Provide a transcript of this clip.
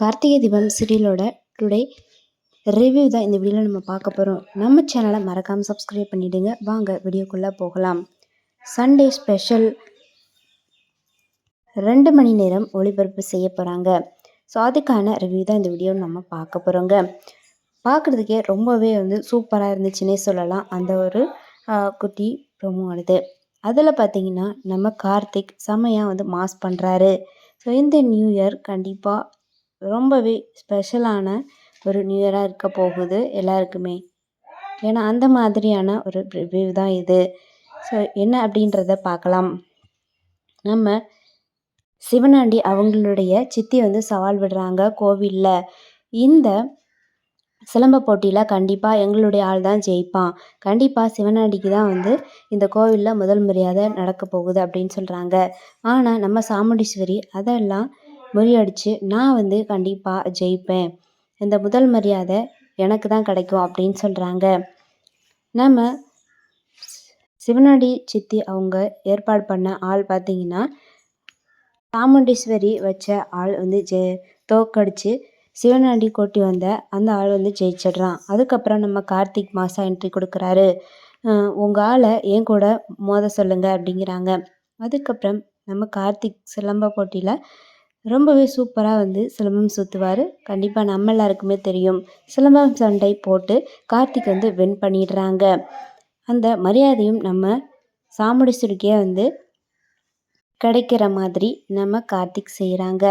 Karthigai Deepam சீரியலோட today review தான் இந்த வீடியோவில் நம்ம பார்க்க போகிறோம் நம்ம சேனலை மறக்காமல் சப்ஸ்கிரைப் பண்ணிவிடுங்க வாங்க வீடியோக்குள்ளே போகலாம். சண்டே ஸ்பெஷல் ரெண்டு மணி நேரம் ஒளிபரப்பு செய்ய போகிறாங்க ஸோ அதுக்கான ரிவ்யூ தான் இந்த வீடியோ நம்ம பார்க்க போகிறோங்க பார்க்குறதுக்கே ரொம்பவே வந்து சூப்பராக இருந்துச்சுன்னே சொல்லலாம். அந்த ஒரு குட்டி ப்ரொமோனது அதில் பார்த்தீங்கன்னா நம்ம கார்த்திக் செமையாக வந்து மாஸ் பண்ணுறாரு ஸோ இந்த நியூ இயர் கண்டிப்பாக ரொம்பவே ஸ்பெஷலான ஒரு நியூ இயராக இருக்க போகுது எல்லாருக்குமே. ஏன்னா அந்த மாதிரியான ஒரு ரிவ்யூ தான் இது. ஸோ என்ன அப்படின்றத பார்க்கலாம். நம்ம சிவனாண்டி அவங்களுடைய சித்தி வந்து சவால் விடுறாங்க கோவிலில். இந்த சிலம்ப போட்டியில் கண்டிப்பாக எங்களுடைய ஆள் தான் ஜெயிப்பான். கண்டிப்பாக சிவனாண்டிக்கு தான் வந்து இந்த கோவிலில் முதல் மரியாதை நடக்க போகுது அப்படின்னு சொல்கிறாங்க ஆனால் நம்ம சாமுண்டீஸ்வரி அதெல்லாம் முறியடிச்சு நான் வந்து கண்டிப்பாக ஜெயிப்பேன். இந்த முதல் மரியாதை எனக்கு தான் கிடைக்கும் அப்படின்னு சொல்கிறாங்க நம்ம சிவனாடி சித்தி அவங்க ஏற்பாடு பண்ண ஆள் பார்த்தீங்கன்னா சாமுண்டீஸ்வரி வச்ச ஆள் வந்து ஜெ தோக்கடிச்சு சிவனடி கொட்டி வந்த அந்த ஆள் வந்து ஜெயிச்சிடுறான். அதுக்கப்புறம் நம்ம கார்த்திக் மாசா என்ட்ரி கொடுக்குறாரு. உங்கள் ஆளை என் கூட மோத சொல்லுங்க அப்படிங்கிறாங்க. அதுக்கப்புறம் நம்ம கார்த்திக் சிலம்ப போட்டியில் ரொம்பவே சூப்பராக வந்து சிலம்பம் சுற்றுவார் கண்டிப்பாக நம்ம எல்லாருக்குமே தெரியும். சிலம்பம் சண்டை போட்டு கார்த்திக் வந்து வின் பண்ணிடுறாங்க. அந்த மரியாதையும் நம்ம சாமுண்டீஸ்வரிக்கே வந்து கிடைக்கிற மாதிரி நம்ம கார்த்திக் செய்கிறாங்க